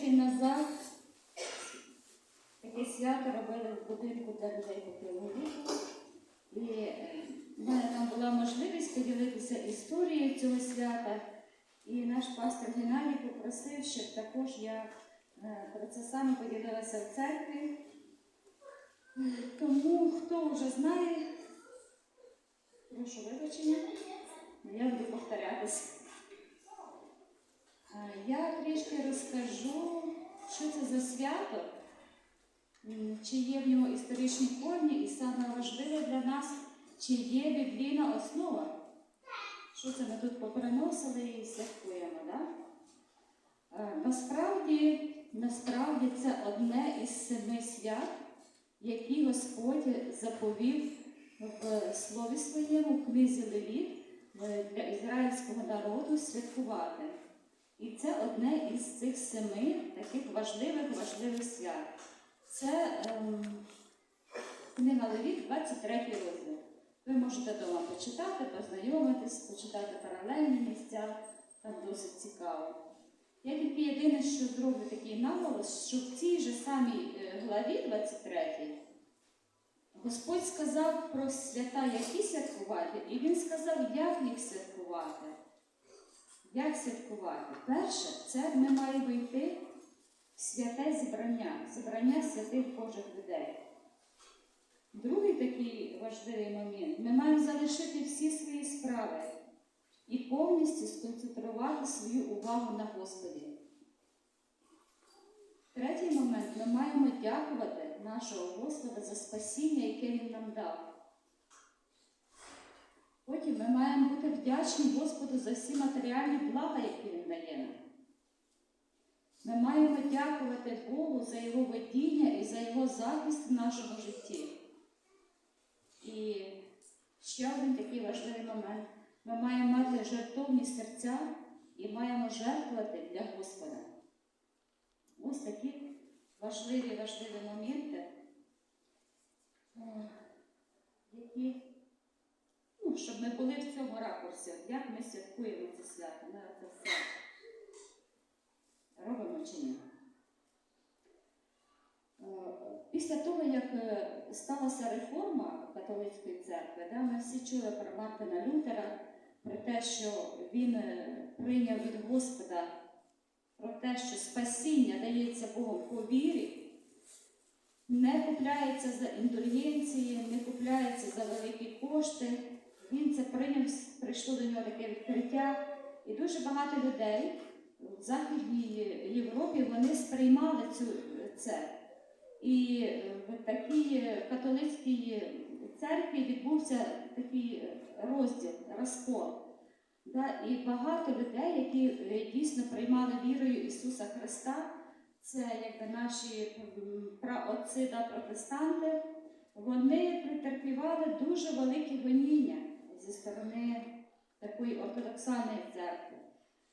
тиждень назад таке свято робили в будинку для людей похилого віку. І е, в мене там була можливість поділитися історією цього свята. І наш пастор Геннадій попросив, щоб також я е, про це саме поділилася в церкві. Тому хто вже знає, прошу вибачення, я буду повторятися. Е, Я трішки розкажу, що це за свято, чи є в нього історичні корні, і саме важливе для нас, чи є біблійна основа. Що це ми тут поприносили і святкуємо, да? Е, Насправді, насправді це одне із семи свят, які Господь заповів в слові своєму, в книзі Левіт е, для ізраїльського народу святкувати. І це одне із цих семи таких важливих важливих свят. Це книга Левіт, 23 розділ. Ви можете вдома почитати, познайомитись, почитати паралельні місця, там досить цікаво. Я тільки єдине, що зроблю такий наголос, що в цій же самій е, главі 23 Господь сказав про свята, які святкувати, і Він сказав, як їх святкувати. Як святкувати? Перше, це ми маємо йти в святе зібрання, зібрання святих Божих людей. Другий такий важливий момент ми маємо залишити всі свої справи і повністю сконцентрувати свою увагу на Господі. Третій момент ми маємо дякувати нашого Господа за спасіння, яке Він нам дав. Потім ми маємо бути вдячні Господу за всі матеріальні блага, які Він дає нам. Ми маємо дякувати Богу за Його водіння і за Його захист в нашому житті. І ще один такий важливий момент. Ми маємо мати жертовні серця і маємо жертвувати для Господа. Ось такі важливі, важливі моменти, які щоб ми були в цьому ракурсі, як ми святкуємо це свято, ми це все робимо чи ні. Е, Після того, як е, сталася реформа католицької церкви, да, ми всі чули про Мартина Лютера, про те, що він е, прийняв від Господа, про те, що спасіння дається Богом по вірі, не купляється за індульгенції, не купляється за великі кошти. Він це прийняв, прийшло до нього таке відкриття. І дуже багато людей в Західній Європі вони сприймали цю це. І в такій католицькій церкві відбувся такий розділ, розкол. Да? І багато людей, які е, дійсно приймали вірою Ісуса Христа, це якби наші праотці да протестанти, вони претерпівали дуже великі гоніння зі сторони такої ортодоксальної церкви.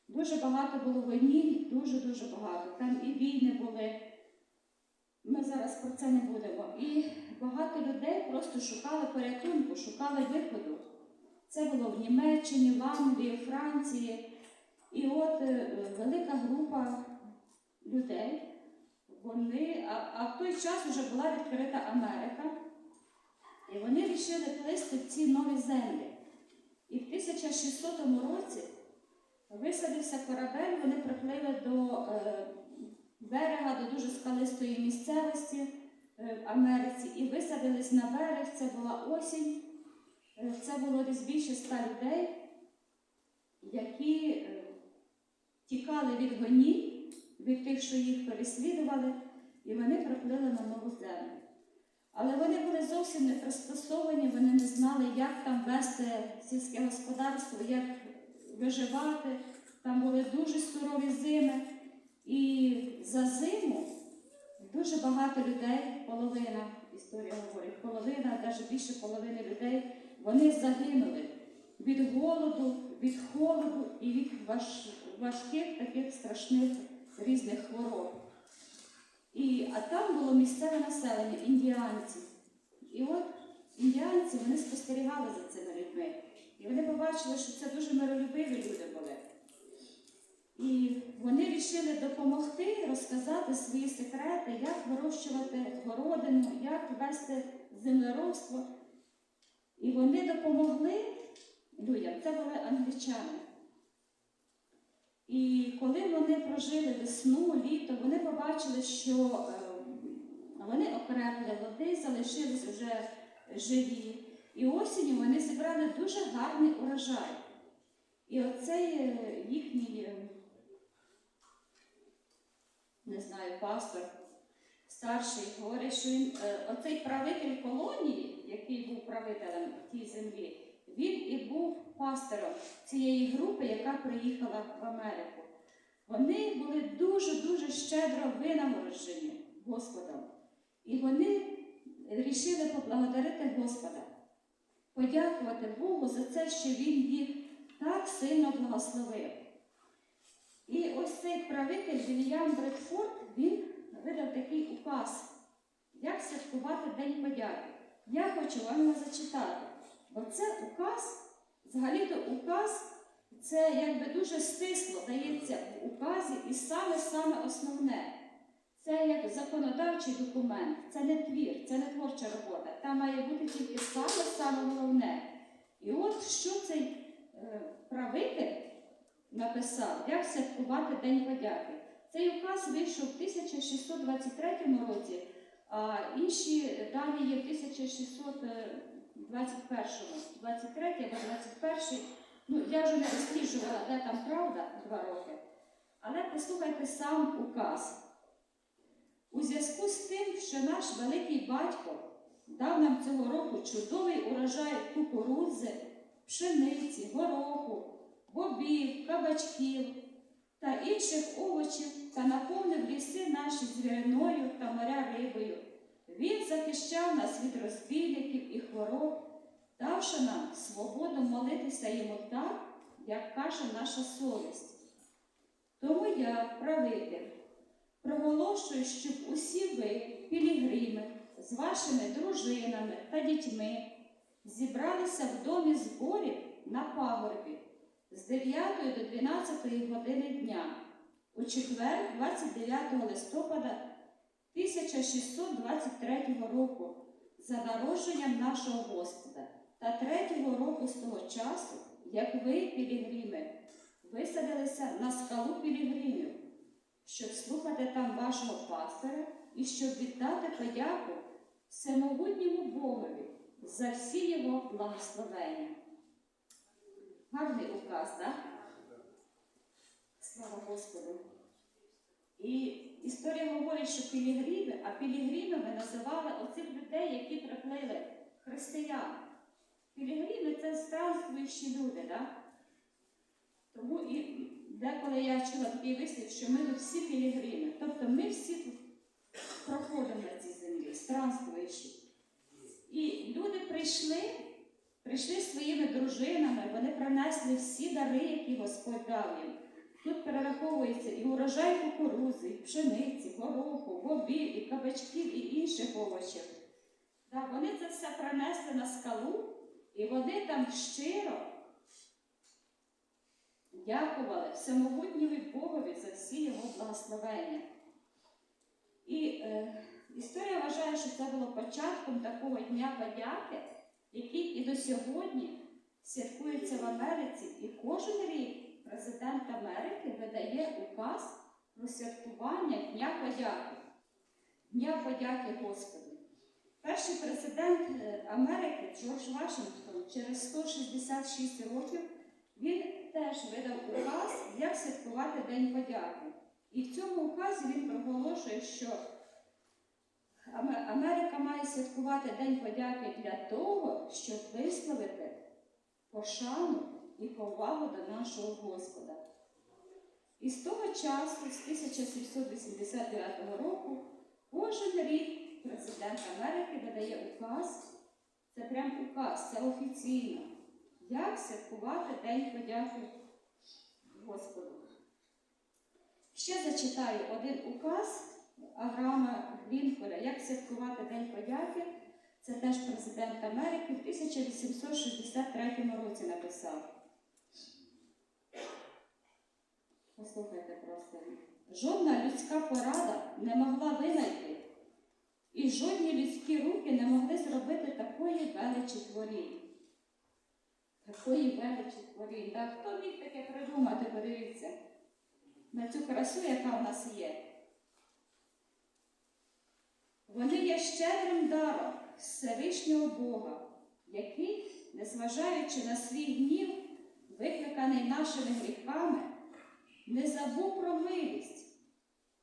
Дуже багато було гонінь, дуже-дуже багато. Там і війни були. Ми зараз про це не будемо. І багато людей просто шукали порятунку, шукали виходу. Це було в Німеччині, в Англії, в Франції. І от е, велика група людей, вони, а, а в той час вже була відкрита Америка, і вони вирішили плисти в ці нові землі. І в 1600 році висадився корабель, вони приплили до е, берега, до дуже скалистої місцевості е, в Америці і висадились на берег. Це була осінь. Е, Це було десь більше ста людей, які тікали від гонінь, від тих, що їх переслідували, і вони приплили на нову землю. Але вони були зовсім не пристосовані, вони не знали, як там вести сільське господарство, як виживати. Там були дуже сурові зими. І за зиму дуже багато людей, половина, історія говорить, половина, навіть більше половини людей, вони загинули від голоду, від холоду і від важ- важких таких страшних різних хвороб. Там було місцеве населення, індіанці. І от індіанці вони спостерігали за цими людьми. І вони побачили, що це дуже миролюбиві люди були. І вони вирішили допомогти розказати свої секрети, як вирощувати городину, як вести землеробство. І вони допомогли людям. Це були англічани. І коли вони прожили весну, літо, вони побачили, що е, вони окрепли, води залишились вже живі. І осінню вони зібрали дуже гарний урожай. І оцей їхній, е, не знаю, пастор старший говорить, що він, е, оцей правитель колонії, який був правителем тій землі, він і був пастором цієї групи, яка приїхала в Америку. Вони були дуже-дуже щедро винагороджені Господом. І вони вирішили поблагодарити Господа, подякувати Богу за це, що Він їх так сильно благословив. І ось цей правитель Вільям Бредфорд, він видав такий указ, як святкувати День подяки. Я хочу вам його зачитати. Бо це указ, взагалі-то указ, це якби дуже стисло дається в указі, і саме-саме основне. Це як законодавчий документ, це не твір, це не творча робота. Там має бути тільки саме-саме головне. І от що цей е, правитель написав, як святкувати День подяки. Цей указ вийшов в 1623 році, а інші дані є в 1621, 23 або 21. Ну, я вже не досліджувала, де там правда два роки. Але послухайте сам указ. У зв'язку з тим, що наш великий батько дав нам цього року чудовий урожай кукурудзи, пшениці, гороху, бобів, кабачків та інших овочів та наповнив ліси наші звіриною та моря рибою. Він захищав нас від розбійників і хвороб, давши нам свободу молитися йому так, як каже наша совість. Тому я, правитель, проголошую, щоб усі ви, пілігрими, з вашими дружинами та дітьми зібралися в домі зборів на пагорбі з 9 до 12 години дня. У четвер, 29 листопада 1623 року за народженням нашого Господа. Та третього року з того часу, як ви, пілігрими, висадилися на скалу пілігримів, щоб слухати там вашого пастора і щоб віддати подяку всемогутньому Богові за всі його благословення. Гарний указ, так? Слава Господу. І історія говорить, що пілігрими, а пілігримами називали оцих людей, які приплили християн. Пілігрими це странствуючі люди, так? Тому і деколи я чула такий вислів, що ми всі пілігрими. Тобто ми всі проходимо на цій землі, странствуючі. І люди прийшли, прийшли своїми дружинами, вони принесли всі дари, які Господь дав їм. Тут перераховується і урожай кукурузи, і пшениці, гороху, бобів, і кабачків, і інших овочів. Так, вони це все принесли на скалу, і вони там щиро дякували всемогутньові Богові за всі його благословення. І е, історія вважає, що це було початком такого дня подяки, який і до сьогодні святкується в Америці, і кожен рік президент Америки видає указ про святкування Дня подяки. Дня подяки Господу. Перший президент е, Америки Джордж Вашингтон через 166 років він теж видав указ, як святкувати День подяки. І в цьому указі він проголошує, що Америка має святкувати День подяки для того, щоб висловити пошану і повагу до нашого Господа. І з того часу, з 1789 року, кожен рік президент Америки видає указ, це прям указ, це офіційно, як святкувати День подяки Господу. Ще зачитаю один указ Авраама Лінколя, як святкувати День подяки. Це теж президент Америки в 1863 році написав. Послухайте просто. Жодна людська порада не могла винайти, і жодні людські руки не могли зробити такої величі творінь. Такої величі творінь. Та хто міг таке придумати, подивіться, на цю красу, яка в нас є. Вони є щедрим даром Всевишнього Бога, який, незважаючи на свій гнів, викликаний нашими гріхами, не забув про милість.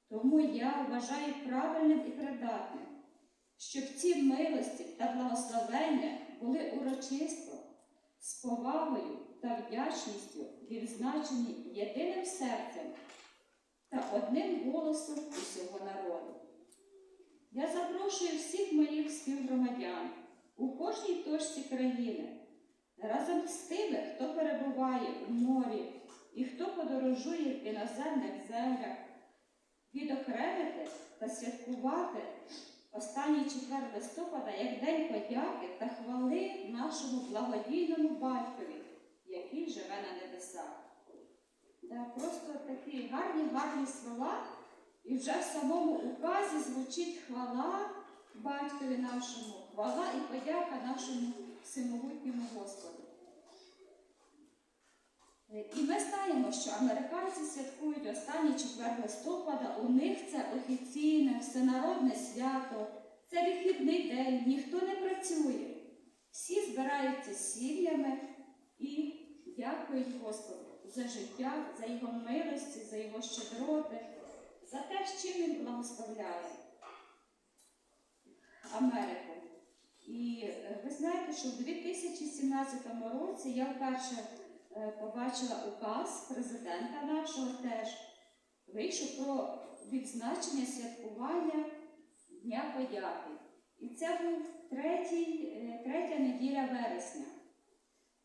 Тому я вважаю правильним і придатним, щоб ці милості та благословення були урочисто, з повагою та вдячністю відзначені єдиним серцем та одним голосом усього народу. Я запрошую всіх моїх співгромадян у кожній точці країни, разом з тими, хто перебуває у морі і хто подорожує в іноземних землях, відокремити та святкувати останній четвер листопада як День подяки та хвали нашому благодійному батькові, який живе на небесах. Да, просто такі гарні, гарні слова. І вже в самому указі звучить хвала батькові нашому, хвала і подяка нашому всемогутньому Господу. Е, І ми знаємо, що американці святкують останній четвер листопада, у них це офіційне, всенародне свято, це вихідний день, ніхто не працює. Всі збираються сім'ями і дякують Господу за життя, за його милості, за його щедроти за те, з чим він благословляє Америку. І е, ви знаєте, що в 2017 році я вперше побачила указ президента нашого теж вийшов про відзначення святкування Дня подяки. І це був третій, е, третя неділя вересня.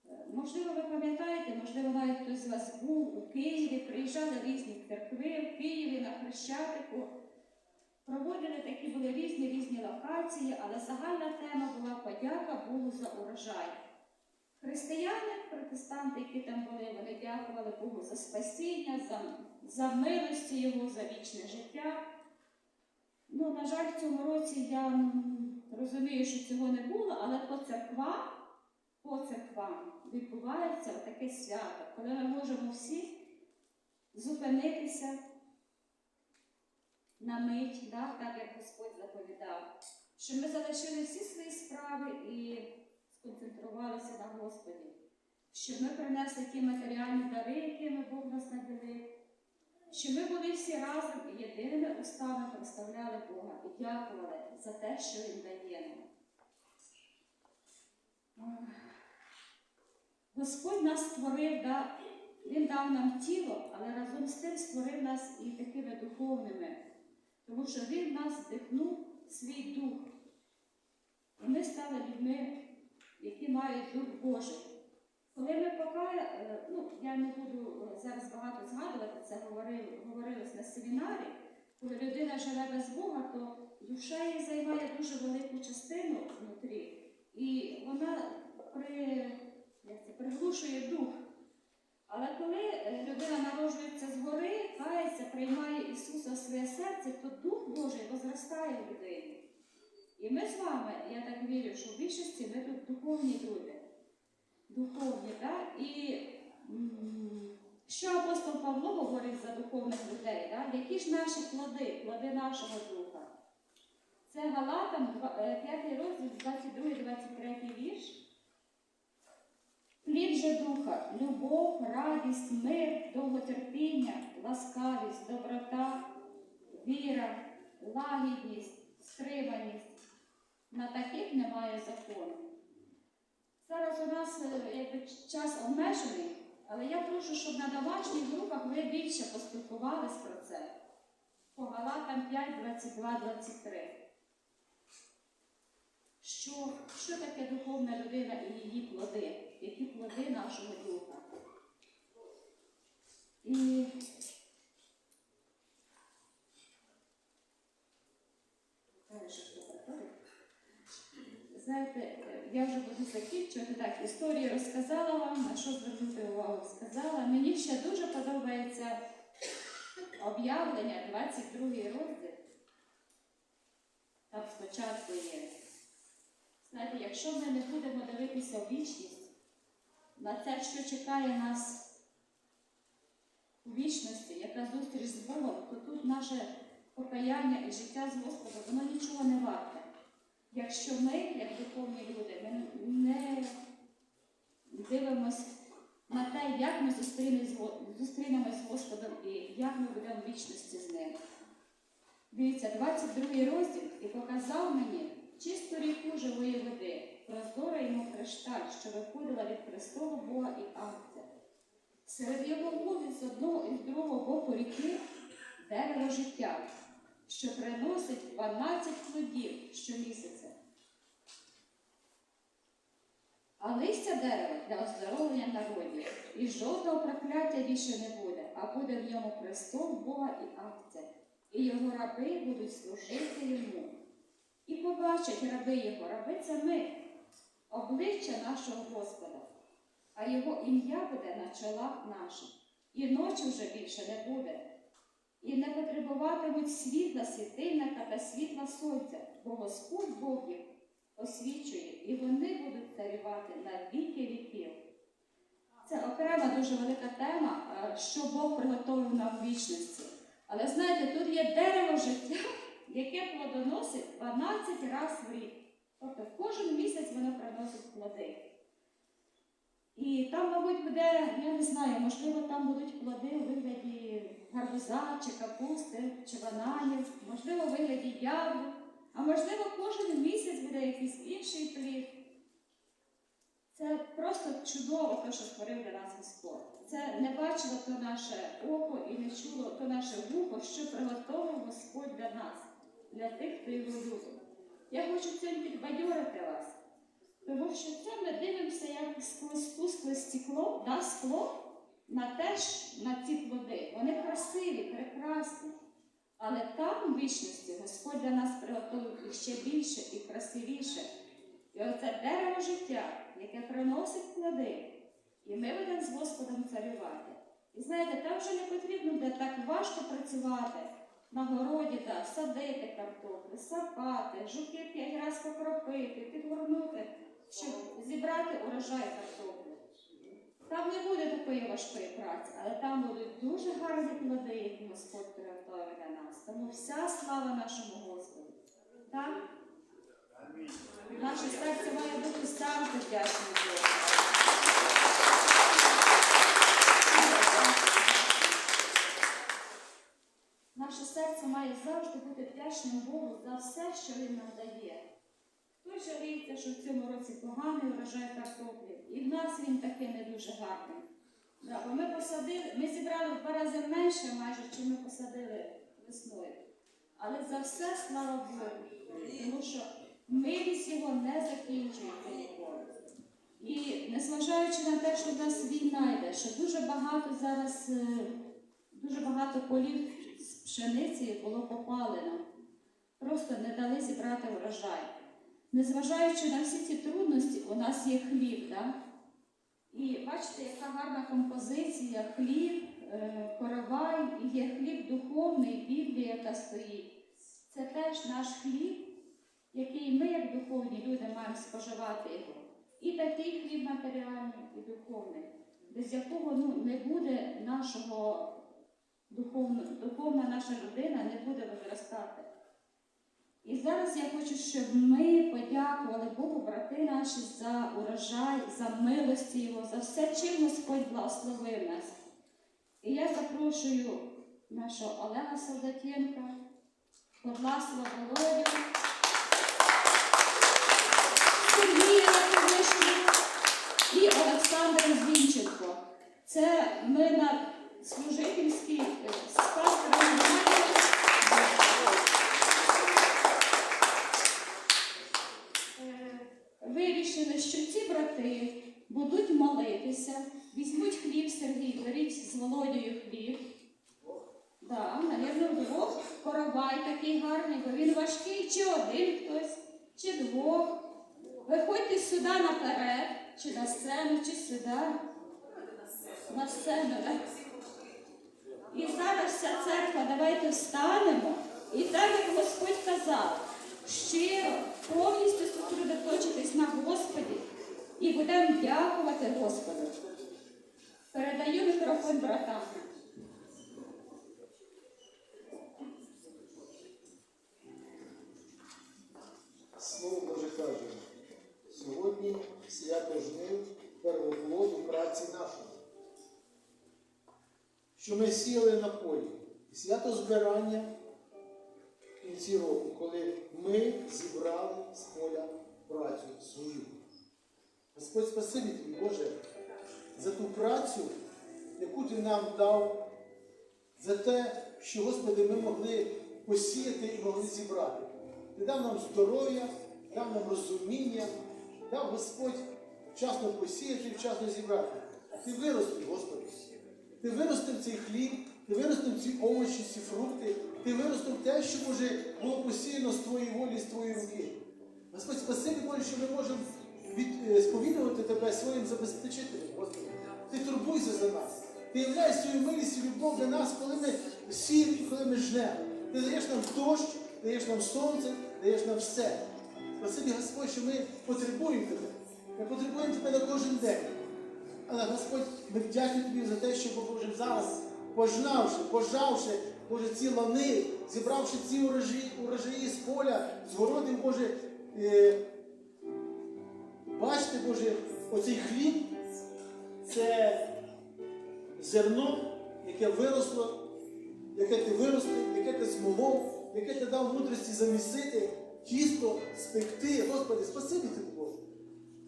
Е, Можливо, ви пам'ятаєте, можливо, навіть хтось з вас був у Києві, приїжджали в різні церкви в Києві на Хрещатику. Проводили такі були різні різні локації, але загальна тема була подяка Богу за урожай. Християни, протестанти, які там були, вони дякували Богу за спасіння, за, за милості Його, за вічне життя. Ну, на жаль, в цьому році я розумію, що цього не було, але по церквам по церквам відбувається таке свято, коли ми можемо всі зупинитися на мить, да, так як Господь заповідав, що ми залишили всі свої справи і сконцентрувалися на Господі, щоб ми принесли ті матеріальні дари, якими Бог нас наділив, щоб ми були всі разом і єдиними устами прославляли Бога і дякували за те, що Він дає нам. Господь нас створив, да, Він дав нам тіло, але разом з тим створив нас і такими духовними, тому що Він нас вдихнув свій дух. І ми стали людьми, які мають Дух Божий. Коли ми поки, е, ну я не буду е, зараз багато згадувати, це говорилось на семінарі, коли людина живе без Бога, то душа її займає дуже велику частину внутрі, і вона при, як це, приглушує дух. Але коли людина народжується згори, кається, приймає Ісуса в своє серце, то Дух Божий возростає в людині. І ми з вами, я так вірю, що в більшості ми тут духовні люди. Духовні, так? І що апостол Павло говорить за духовних людей? Так? Які ж наші плоди, плоди нашого духа? Це Галатам, 5 розділ, 22-23 вірш. Плід же духа, любов, радість, мир, довготерпіння, ласкавість, доброта, віра, лагідність, стриманість. На таких немає закону. Зараз у нас е, якби, час обмежений, але я прошу, щоб на домашніх групах ви більше поспілкувались про це. По Галатам 5, 22, 23. Що, що таке духовна людина і її плоди? Які плоди нашого духа? І Далі що хто приходить? Знаєте, я вже буду закінчувати так. Історію розказала вам, на що звернути увагу сказала. Мені ще дуже подобається об'явлення, 22 розділ, там спочатку є. Знаєте, якщо ми не будемо дивитися в вічність, на те, що чекає нас у вічності, яка зустріч з Богом, то тут наше покаяння і життя з Господом, воно нічого не варте. Якщо ми, як духовні люди, ми не дивимося на те, як ми зустрінемось з Господом і як ми будемо вічності з ним. Дивіться, 22 розділ і показав мені чисту ріку живої води, прозора йому кришталь, що виходила від престолу Бога і Агця. Серед його води з одного і з другого боку ріки дерево життя, що приносить 12 плодів щомісяця. А листя дерева для оздоровлення народів, і жодного прокляття більше не буде, а буде в ньому престол Бога і Агця, і його раби будуть служити йому. І побачать раби його, раби це ми, обличчя нашого Господа, а його ім'я буде на чолах наших, і ночі вже більше не буде. І не потребуватимуть світла світильника та світла сонця, бо Господь Бог їх освічує, і вони будуть царювати на віки віків. Це окрема дуже велика тема, е, що Бог приготовив нам в вічності. Але знаєте, тут є дерево життя, яке плодоносить 12 разів в рік. Тобто кожен місяць воно приносить плоди. І там, мабуть, буде, я не знаю, можливо, там будуть плоди у вигляді гарбуза, чи капусти, чи бананів, можливо, у вигляді яблук, а можливо, кожен місяць буде якийсь інший плід. Це просто чудово, те, що створив для нас Господь. Це не бачило то наше око і не чуло то наше вухо, що приготовив Господь для нас, для тих, хто його любить. Я хочу цим підбадьорити вас. Тому що це ми дивимося як сквозь тускле стекло, да, скло на те на ці плоди. Вони красиві, прекрасні. Але там, в вічності, Господь для нас приготовив їх ще більше і красивіше. І оце дерево життя, яке приносить плоди. І ми будемо з Господом царювати. І знаєте, там вже не потрібно буде так важко працювати на городі, да, садити картоплю, сапати, жуки п'ять раз покропити, підгорнути, щоб зібрати урожай картоплі. Там не буде такої важкої праці, але там будуть дуже гарні плоди, які Господь приготовив нас. Тому вся слава нашому Господу. Так? Наше серце має бути завжди вдячним Богу. Наше серце має завжди бути вдячним Богу за все, що Він нам дає. Хтось жаліється, що в цьому році поганий урожай картоплі, і в нас він таки не дуже гарний. Да, бо ми посадили, ми зібрали в два рази менше, майже, чим ми посадили весною. Але за все слава Богу, тому що милість його не закінчується. І незважаючи на те, що в нас війна йде, що дуже багато зараз, е, дуже багато полів з пшениці було попалено, просто не дали зібрати врожай. Незважаючи на всі ці трудності, у нас є хліб. Да? І бачите, яка гарна композиція, хліб, коровай, є хліб духовний, Біблія, яка стоїть. Це теж наш хліб, який ми, як духовні люди, маємо споживати його. І такий хліб матеріальний, і духовний, без якого ну, не буде нашого духовно, духовна наша людина не буде виростати. І зараз я хочу, щоб ми подякували Богу, брати наші, за урожай, за милості Його, за все, чим Господь благословив нас. І я запрошую нашого Олега Солдатєнка, Подласова Володю, Сергія Наковишника і Олександра Звінченко. Це ми на служительській е, Е, вирішили, що ці брати будуть молитися, візьмуть хліб Сергій, беріть з Володією хліб. Да, навірно, вдвох коровай такий гарний, бо він важкий, чи один хтось, чи двох. Виходьте сюди наперед, чи на сцену, чи сюди. На сцену, так? І зараз вся церква, давайте встанемо. І так, як Господь казав, щиро, повністю зосередоточитись на Господі і будемо дякувати Господу. Передаю мікрофон братам. Слово Боже каже, сьогодні свято жнив первоплоду праці нашої. Що ми сіяли на полі. І свято збирання в кінці року, коли ми зібрали з поля працю свою. Господь спасибі тобі, Боже, за ту працю, яку ти нам дав, за те, що, Господи, ми могли посіяти і могли зібрати. Ти дав нам здоров'я, дав нам розуміння, дав Господь вчасно посіяти, і вчасно зібрати. Ти виростив, Господи. Ти виростив цей хліб, ти виростив ці овочі, ці фрукти, ти виростив те, що може було посіяно з твоєї волі, з твоєї руки. Господь, спасибі Боже, що ми можемо від, е, сповідувати тебе своїм забезпечителем, Господи. Ти турбуйся за нас. Ти являєш свою милість і любов для нас, коли ми сіємо і коли ми жнемо. Ти даєш нам дощ, даєш нам сонце, даєш нам все. Спасибі, Господь, що ми потребуємо тебе. Ми потребуємо тебе на кожен день. Але Господь, ми вдячні тобі за те, що Боже зараз, пожнавши, пожавши, Боже, ці лани, зібравши ці урожаї, урожаї з поля, з городів, Боже, е, бачите, Боже, оцей хліб це зерно, яке виросло, яке ти виростив, яке ти змолов, яке ти дав мудрості замісити, тісто, спекти. Господи, спасибі тобі, Боже.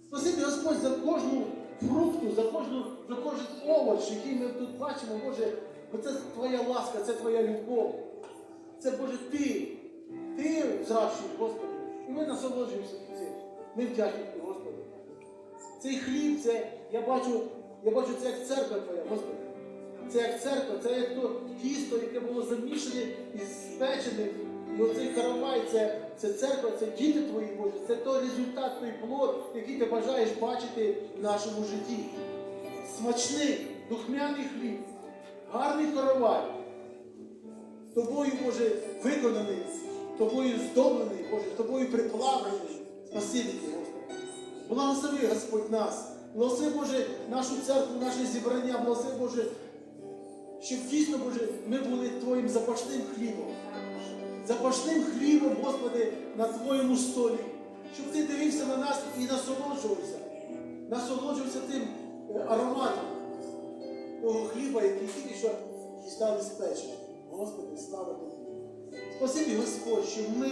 Спасибі, Господь, за кожну фрукту, за кожну, за кожен овоч, який ми тут бачимо, Боже, бо це Твоя ласка, це Твоя любов. Це, Боже, Ти. Ти зращуєш, Господи. І ми насолоджуємося цим. Ми вдячні Господи. Цей хліб, це, я бачу, я бачу, це як церква Твоя, Господи. Це як церква, це як то тісто, яке було замішане і спечене. І оцей каравай, це, це церква, це діти твої Боже, це той результат, той плод, який ти бажаєш бачити в нашому житті. Смачний, духмяний хліб, гарний каравай. Тобою, Боже, виконаний, тобою здоблений, Боже, тобою приплавлений. Спасибі. Благослови, Господь, нас. Благослови, Боже, нашу церкву, наше зібрання, благослови, Боже, щоб дійсно, Боже, ми були Твоїм запашним хлібом. Запашним хлібом, Господи, на Твоєму столі. Щоб Ти дивився на нас і насолоджувався. Насолоджувався тим ароматом того хліба, який тільки що дістали з печі. Господи, слава Тобі. Спасибі, Господь, що ми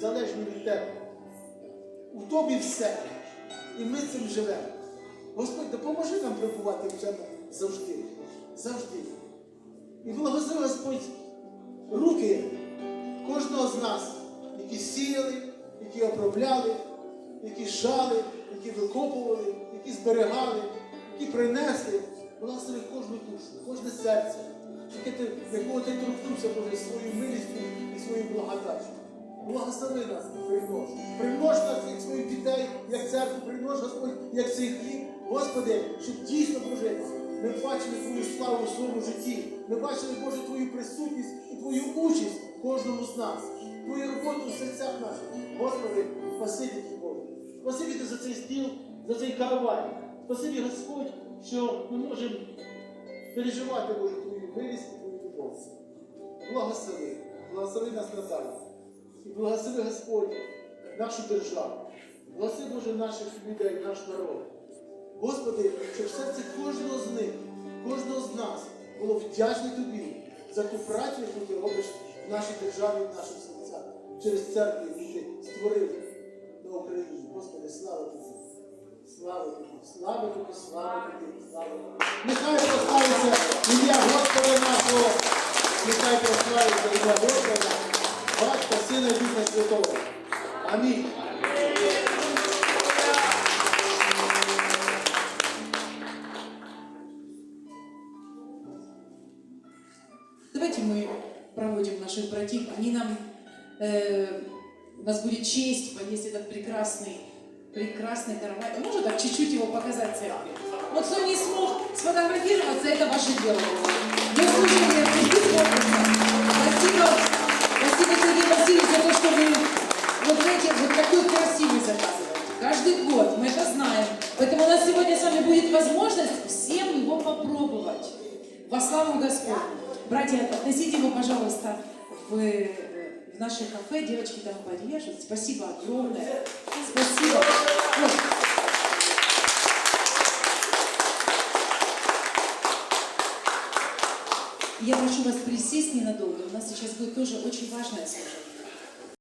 залежні від Тебе. У Тобі все. І ми цим живемо. Господь, допоможи нам перебувати в цьому завжди. Завжди. І благослови Господь руки кожного з нас, які сіяли, які обробляли, які жали, які викопували, які зберігали, які принесли. Благослови кожну душу, кожне серце, якого ти торкнувся Боже, своєю милістю і своєю благодаттю. Благослови нас, примнож. Примнож нас, як своїх дітей, як церкву, примнож, Господь, як цей хліб. Господи, щоб дійсно, Боже, ми бачили Твою славу в своєму житті. Ми бачили, Боже, Твою присутність і Твою участь в кожному з нас. Твою роботу в серцях наших. Господи, спасибі Ті, Боже. Спасибі Ти за цей стіл, за цей каравай. Спасибі, Господь, що ми можемо переживати, Боже, Твою милість і Твою любов. Благослови, благослови нас надалі. І благослови Господь нашу державу. Благослови Боже наших людей, наш народ. Господи, щоб в серці кожного з них, кожного з нас було вдячне Тобі за ту працю, яку ти робиш в нашій державі, в наших серцях, через церкву, яку ти створив на Україні. Господи, слава Тобі! Слава Тобі! Слава Тобі, слава Тобі, слава Тобі! Нехай прославиться ім'я Господа нашого! Нехай прославиться ім'я Господа, Батька, Сина і Духа Святого. Амінь. Давайте мы проводим наших братьев. Они нам, э, у нас будет честь понести этот прекрасный, прекрасный каравай. Можно так чуть-чуть его показать церкви? Вот кто не смог сфотографироваться, это ваше дело. Служения прийти Спасибо. Спасибо, за то, что вы вот знаете, вот такой красивый заказываете. Каждый год, мы это знаем. Поэтому у нас сегодня с вами будет возможность всем его попробовать. Во славу Господь. Братья, относите его, пожалуйста, в, э, в наше кафе. Девочки там порежут. Спасибо огромное. Спасибо. Вот. Я прошу вас присесть ненадолго. У нас сейчас будет тоже очень важное служение.